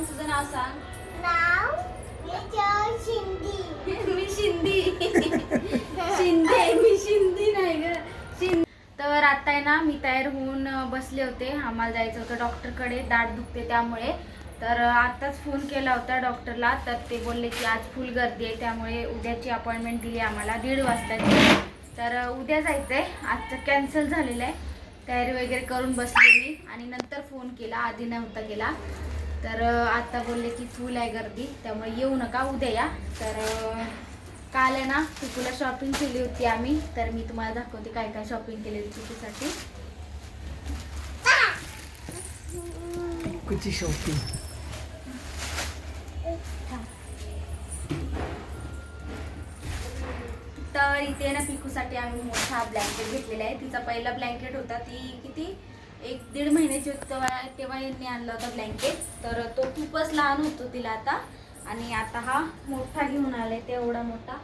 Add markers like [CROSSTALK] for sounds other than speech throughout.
सांग तुझं नाव सांग. नाव? [LAUGHS] शिंदे. मी शिंदी. शिंदे मी शिंदी नाही ग. शिंदे. तर आता आहे ना मी तयार होऊन बसले होते. आम्हाला जायचं होतं डॉक्टरकडे. दाढ दुखते त्यामुळे. तर आत्ताच फोन केला होता डॉक्टरला. तर ते बोलले की आज फुल गर्दी आहे. त्यामुळे उद्याची अपॉइंटमेंट दिली आम्हाला. दीड वाजताची. तर उद्या जायचं आहे आजचं कॅन्सल झालेलं आहे. तयारी वगैरे करून बसले मी. आणि नंतर फोन केला. आधी नव्हता केला. तर अं, आता बोलले की फुल आहे गर्दी त्यामुळे येऊ नका उद्या या. तर काल आहे ना पिकूला शॉपिंग केली होती आम्ही. तर मी तुम्हाला दाखवते काय काय शॉपिंग केलेली पिकूसाठी कुची शॉपिंग तर इथे ना पिकूसाठी आम्ही मोठा ब्लँकेट घेतलेला आहे. तिचा पहिला ब्लँकेट होता ती किती? एक दीड महिन्याची होती तेव्हा तेव्हा यांनी आणला होता ब्लँकेट तर तो खूपच लहान होतो तिला आता. आणि आता हा मोठा घेऊन आलाय तेवढा मोठा.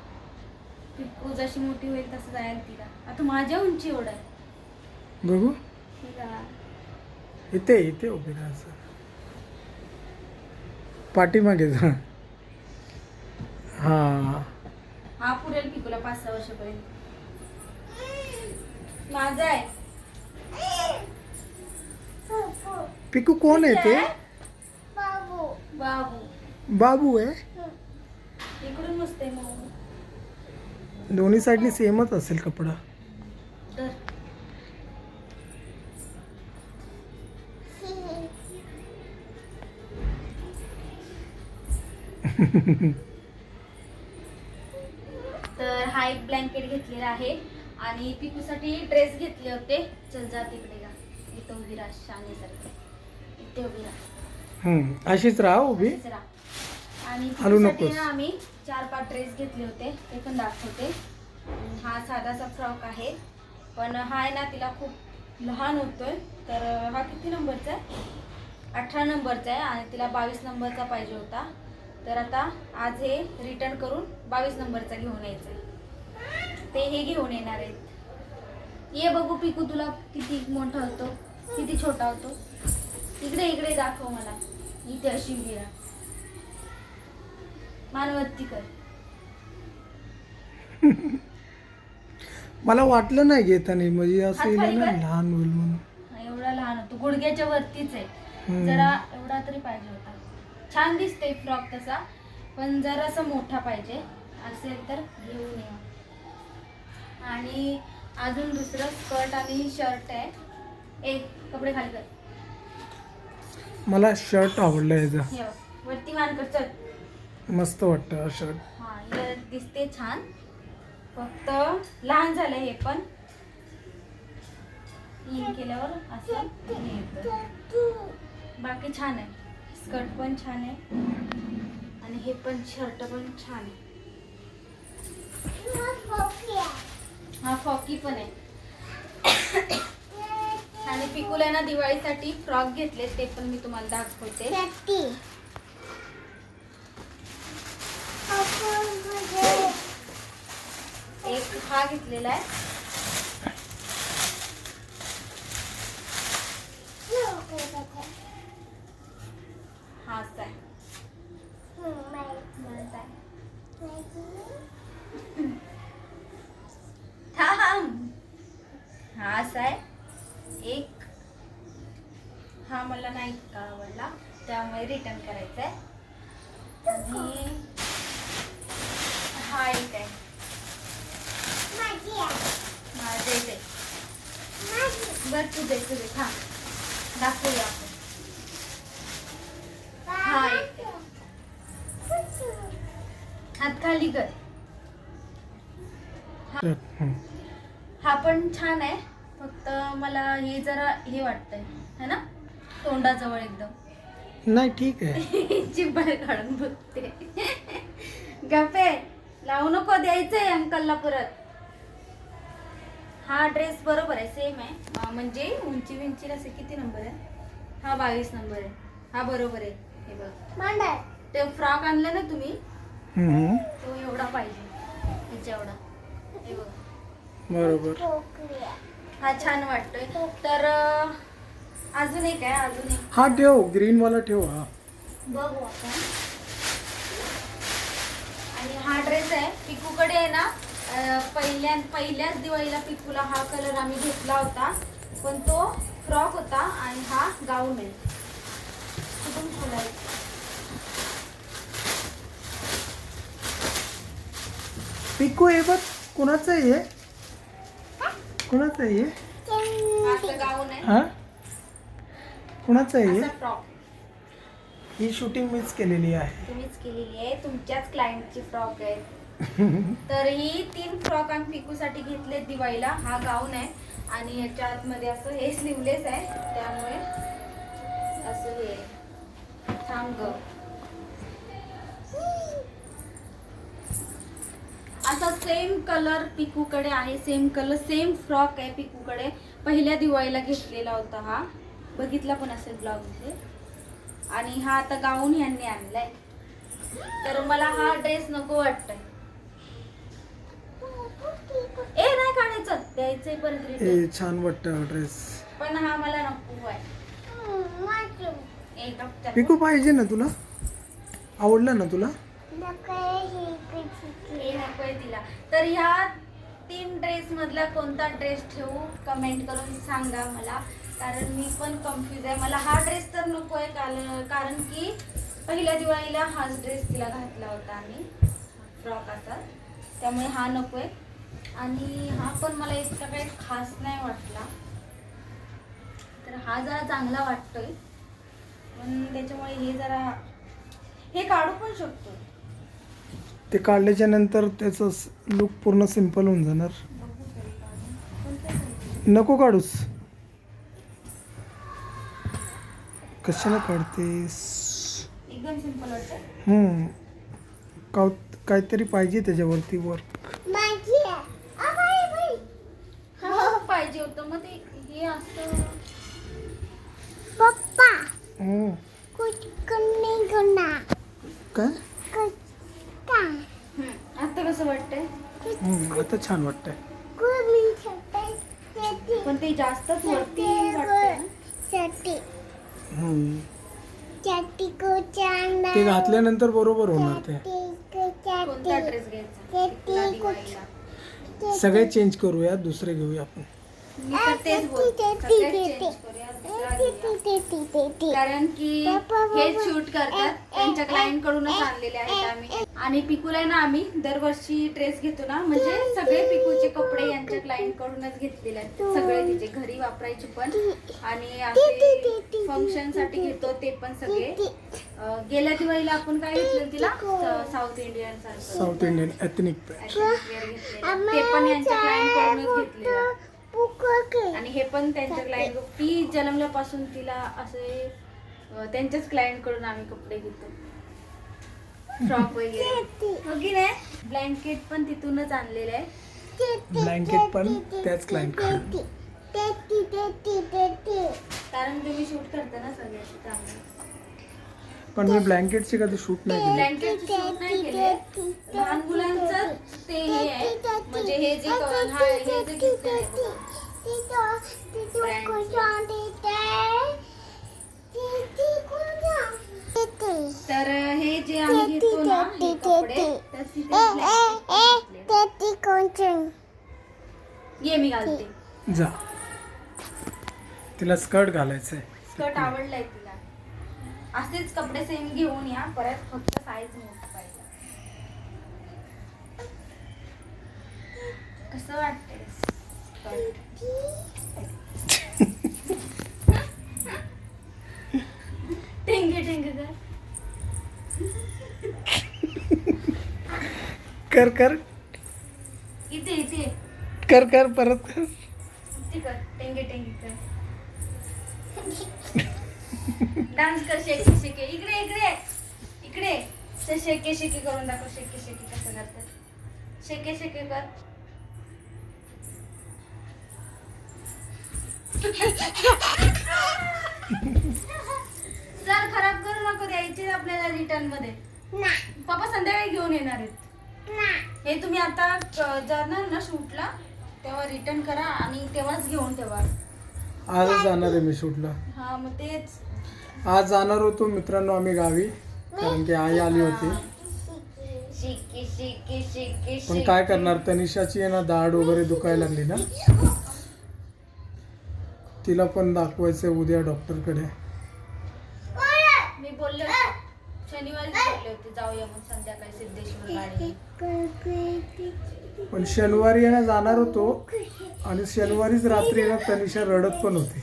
पिकू जशी मोठी होईल तसं जाईल तिला. आता माझ्या उंची एवढा आहे. बघू. तिला इथे इथे उभे राहा असं पाठीमागे जा. हा. हा पुरेल पिकूला पाच सहा वर्षापर्यंत. माझा आहे. पिकू कोण आहे ते? बाबू. बाबू. बाबू आहे इकडून दोन्ही साईडनी सेमच असेल कपडा. तर. तर हा एक ब्लँकेट घेतलेला आहे. आणि पिकूसाठी ड्रेस घेतले होते. चल जा तिकडे जा. इथं उभी राहा शानेसारखं इथे उभी राहा हम्म, अशीच राहा उभी. राहा. आणि हलू पिकूसाठी नकोस. ना आम्ही चार पाच ड्रेस घेतले होते ते पण दाखवते. हा साधासा फ्रॉक आहे. पण हा आहे ना तिला खूप लहान होतोय तर हा किती नंबरचा आहे? अठरा नंबरचा आहे आणि तिला बावीस नंबरचा पाहिजे होता. तर आता आज हे रिटर्न करून बावीस नंबरचा घेऊन यायचं आहे. ते हे घेऊन येणार आहेत. ये बघू पिकू तुला किती मोठा होतो किती छोटा होतो. इकडे इकडे दाखव मला. इथे अशी विरा मानवत्ती कर. मला वाटलं नाही घेताना म्हणजे असं हात येईल खाली ना कर. लहान होईल म्हणून. हा, एवढा लहान होतो. गुडघ्याच्या वरतीच आहे. हम्म. जरा एवढा तरी पाहिजे होता. छान दिसते फ्रॉक तसा पण जरासा मोठा पाहिजे. असेल तर घेऊन या. आणि अजून दुसरं स्कर्ट आणि शर्ट आहे. एक कपडे खाली कर. मला शर्ट आवडला याचा हे बघ, वरती मान कर चल. मस्त वाटतं हा शर्ट हा हे दिसते छान. फक्त लहान झालं हे पण. इन केल्यावर असं हे येतं. बाकी छान आहे. स्कर्ट पण छान आहे. आणि हे पण शर्ट पण छान आहे. हा फॉकी पण आहे. आणि पिकूला ना दिवाळीसाठी फ्रॉक घेतले ते पण मी तुम्हाला दाखवते. एक हा घेतलेला आहे हा असा आहे माझा आहे. थांब हा असा आहे एक हा मला नाही इतका आवडला त्यामुळे रिटर्न करायचा आहे आणि हा एक आहे. माझे आहे. बर तुझे तुझे थांब. दाखवूया आपण. हा एक हात खाली कर. हा पण छान आहे. फक्त मला हे जरा हे वाटतंय. है ना? तोंडाजवळ एकदम. नाही ठीक आहे. [LAUGHS] चिंबाळ काढून बघते. गप्पे लावू नको द्यायचंय अंकलला परत. हा ड्रेस बरोबर आहे सेम आहे. अं, म्हणजे उंची विंची असे किती नंबर आहे हा बावीस नंबर आहे. हा बरोबर आहे. हे बघ. ते फ्रॉक आणलं ना तुम्ही हम्म. तो एवढा पाहिजे. ह्याच्या एवढा. हे बघ. बरोबर. हा छान वाटतोय. तर अं, अजून एक आहे अजून एक. हा ठेव ग्रीन वाला ठेव हा. बघू आपण आणि हा ड्रेस आहे पिकूकडे आहे ना अं, पहिल्या पहिल्याच दिवाळीला पिकूला हा कलर आम्ही घेतला होता पण तो फ्रॉक होता आणि हा गाऊन आहे. कुठून पिकू हे बघ कुणाचं आहे हे? कुणाचं आहे हे? हा गाऊन आहे. हा? कुणाचं आहे हे? असा फ्रॉक. ही शूटिंग मीच केलेली आहे. तुम्हीच केलेली आहे. तुमच्याच क्लायंटची फ्रॉक आहे. तर ही तीन फ्रॉक आम्ही पिकूसाठी घेतले दिवाळीला. हा गाऊन आहे. आणि याच्या आतमध्ये असं हे स्लीवलेस आहे. त्यामुळे असं हे थांब ग. असा सेम कलर पिकूकडे आहे. सेम कलर सेम फ्रॉक आहे पिकूकडे. पहिल्या दिवाळीला घेतलेला होता हा. बघितला पण असेल ब्लॉगमध्ये. आणि हा आता गाऊन यांनी आणलाय. तर मला हा ड्रेस नको वाटतंय. ए नाही काढायचं. द्यायचंय परत हे. छान वाटतं ड्रेस पण हा मला नको आहे. ए डॉक्टर पिकू पाहिजे ना तुला? आवडला ना तुला? हे नकोय तिला. तर ह्या तीन ड्रेस मधला कोणता ड्रेस ठेवू? कमेंट करून सांगा मला. कारण मी पण कन्फ्युज आहे. मला हा ड्रेस तर नकोय कारण कारण की पहिल्या दिवाळीला हाच ड्रेस तिला घातला होता आम्ही. फ्रॉक असा. त्यामुळे हा नकोय. आणि हा पण मला इतका काही खास नाही वाटला. तर हा जरा चांगला वाटतोय. पण त्याच्यामुळे हे जरा हे काढू पण शकतो. ते काढल्याच्या नंतर त्याचं लुक पूर्ण सिंपल होऊन जाणार? नको काढूस. कशाला काढतेस? एकदम सिंपल वाटतं. हम्म. का काहीतरी पाहिजे त्याच्यावरती वर्क हा पाहिजे होतं. मग ते हे असं पप्पा. काय? आता कसं वाटतंय? हम्म, आता छान वाटतंय कुछ मिल सकता है चटी पण ते जास्तच वरती वाटतंय ना. चटी हम्म. चटी को चांदा ते घातल्यानंतर बरोबर होणार ते. कोणता ड्रेस घ्यायचा? सगळे चेंज करूया दुसरे घेऊया आपण. मी तर तेच बोलते. कारण की हे शूट करतात. त्यांच्या क्लायंट कडूनच आणलेले आहेत आम्ही. आणि पिकूला ना आम्ही दरवर्षी ड्रेस घेतो ना. म्हणजे सगळे पिकूचे कपडे यांच्या क्लायंट कडूनच घेतलेले आहेत. सगळे तिचे घरी वापरायचे पण. आणि फंक्शनसाठी घेतो ते पण सगळे. गेल्या दिवाळीला आपण काय घेतलं तिला? साऊथ इंडियन सारखं साऊथ इंडियन एथनिक. ते पण यांच्या क्लायंट कडूनच घेतलेलं. आणि हे पण त्यांच्या क्लायंट ती जन्मल्यापासून तिला असे त्यांच्याच क्लायंटकडून आम्ही कपडे घेतो. फ्रॉक वगैरे. हो ब्लँकेट पण तिथूनच आणलेलं आहे. ब्लँकेट पण त्याच क्लायंटकडून. कारण तुम्ही शूट करता ना सगळ्याची त्यामुळे. पण मी ब्लँकेटची कधी शूट नाही केली. ब्लँकेट शूट नाही केले. लहान मुलांचं ते हे आहे. म्हणजे हे जे हा हे जे आहे बघा. तर हे जे आम्ही घेतो ना हे कपडे तर तिथे. ये मी घालते. जा. तिला स्कर्ट घालायचंय. स्कर्ट आवडलाय तिला. असेच कपडे सेम घेऊन या परत फक्त साईज मोठी पाहिजे. कसं वाटतंय? कर. कर कर. इथे इथे. कर कर परत कर. इथे कर. टेंगे टेंगे कर. डान्स कर शेके शेके. इकडे इकडे. इकडे. शेके शेके करून दाखव. शेके शेके कसं करतात. शेके शेके कर. सर खराब करू नको द्यायचे आपल्याला रिटर्नमध्ये. पप्पा संध्याकाळी घेऊन येणार आहेत. हे तुम्ही आता जाणार ना शूटला तेव्हा रिटर्न करा आणि तेव्हाच घेऊन ठेवा. आजच जाणार आहे मी शूटला. हा मग तेच. आज जाणार होतो मित्रांनो आम्ही गावी कारण की आई आली होती. शिकी शिकी शिकी पण काय करणार? तनिषाची आहे ना दाढ वगैरे दुखायला लागली ना? तिला पण दाखवायचं उद्या डॉक्टरकडे. मी बोलले होते. शनिवारी बोलले होते जाऊया मग संध्याकाळी सिद्धेश्वर गाडी पण शनिवारी आहे ना जाणार होतो. आणि शनिवारीच रात्री आहे ना तनिषा रडत पण होती.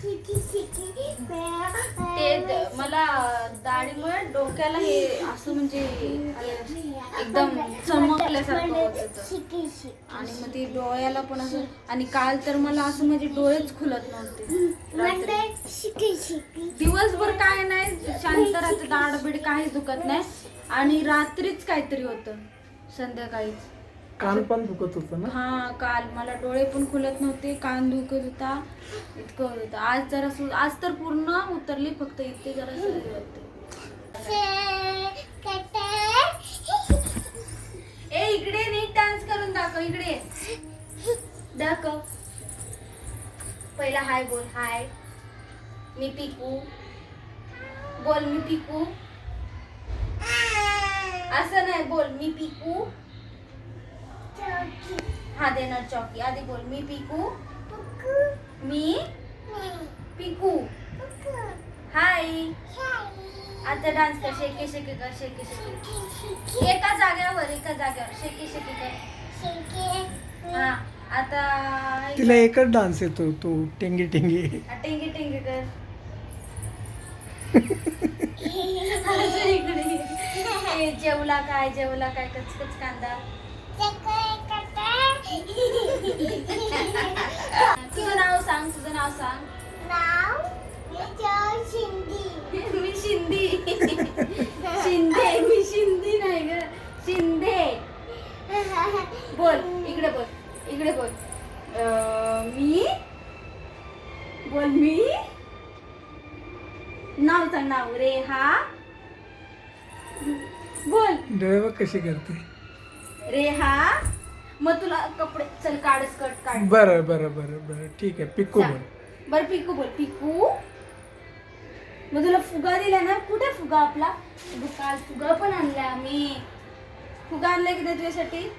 ते मला दाढीमुळे डोक्याला हे असं म्हणजे एकदम चमकल्यासारखं होत आणि मग ते डोळ्याला पण असं आणि काल तर मला असं म्हणजे डोळेच खुलत नव्हते. दिवसभर काय नाही शांत राहते दाडबीड काहीच दुखत नाही. आणि रात्रीच काहीतरी होतं संध्याकाळीच. कान पण दुखत होतं ना? हा काल मला डोळे पण खुलत नव्हते कान दुखत होता इतकं होत होतं. आज जरा आज तर पूर्ण उतरली फक्त इथे जरा होते ए इकडे नीट डान्स करून दाखव इकडे दाखव. पहिला हाय बोल हाय. मी पिकू. बोल मी पिकू. असं नाही बोल मी पिकू. हा देणार चौकी. आधी बोल. मी पिकू? मी? पिकू. हाय. आता डान्स कर. शेके शेके कर शेके शेके एका जागेवर एका जागेवर. शेके शेके कर. हा आता तिला एकच डान्स येतो तो टेंगी टेंगी. टेंगे टेंगे कर. [LAUGHS] [LAUGHS] जेवला काय जेवला काय? कचकच कांदा. [LAUGHS] तुझं नाव सांग तुझं नाव सांग. मी शिंदी. शिंदे. मी शिंदी नाही ग. शिंदे. बोल इकडे बोल इकडे बोल. अं, मी? बोल मी? नाव सांग नाव रेहा. बोल. डोळे बघ कशी करते? रेहा. मग तुला कपडे चल काढ स्कर्ट काढ. बरं बरं बरं बरं. ठीक आहे पिक्कू बोल. बर पिकू बोल. पिकू? मग तुला फुगा दिला ना? कुठे फुगा आपला? काल फुगा पण आणला आम्ही. फुगा आणलाय की तुझ्यासाठी?